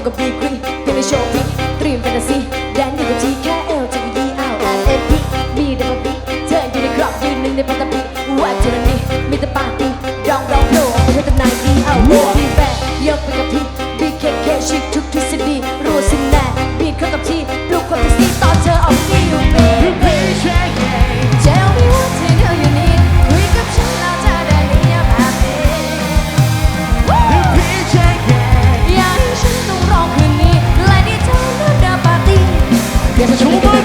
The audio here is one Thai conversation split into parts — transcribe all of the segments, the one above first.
งกับบีกรีเปในโชว์พีเตรียมแฟนตาซีแดนอยู่กับทีแค่เอลจะมีดีเอาเอ็พีมีดับเบิลบีเธออยู่ในกรอบยืนหนึ่งในพันตาบีว่าจะนี้มีแต่ปาก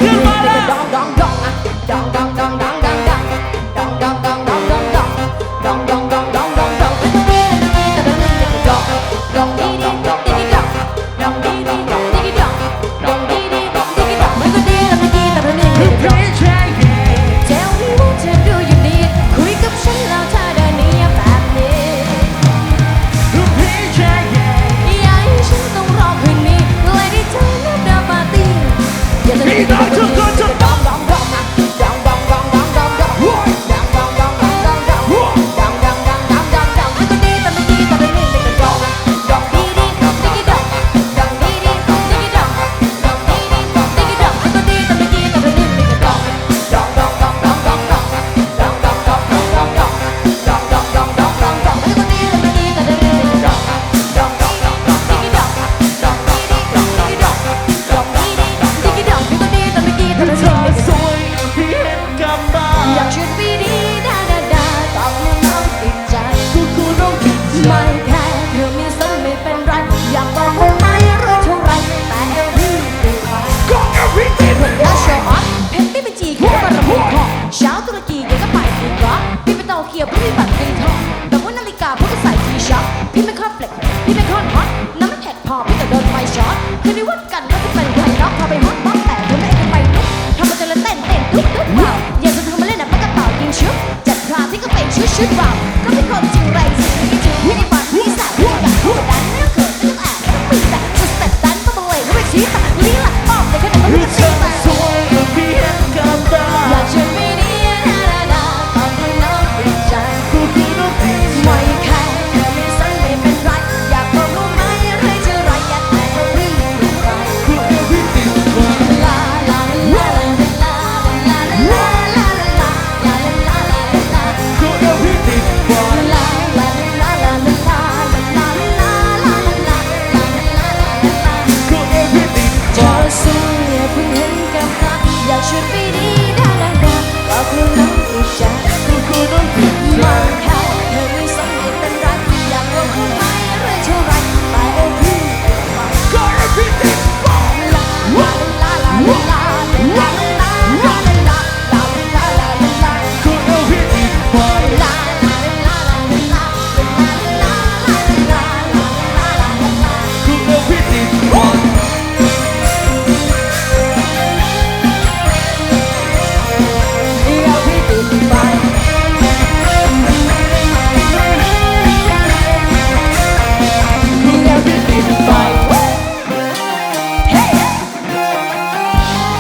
ขึ้นมาแล้วดองดองดองนะดองดองดองดอง ช็อตเคยได้วัดกันใน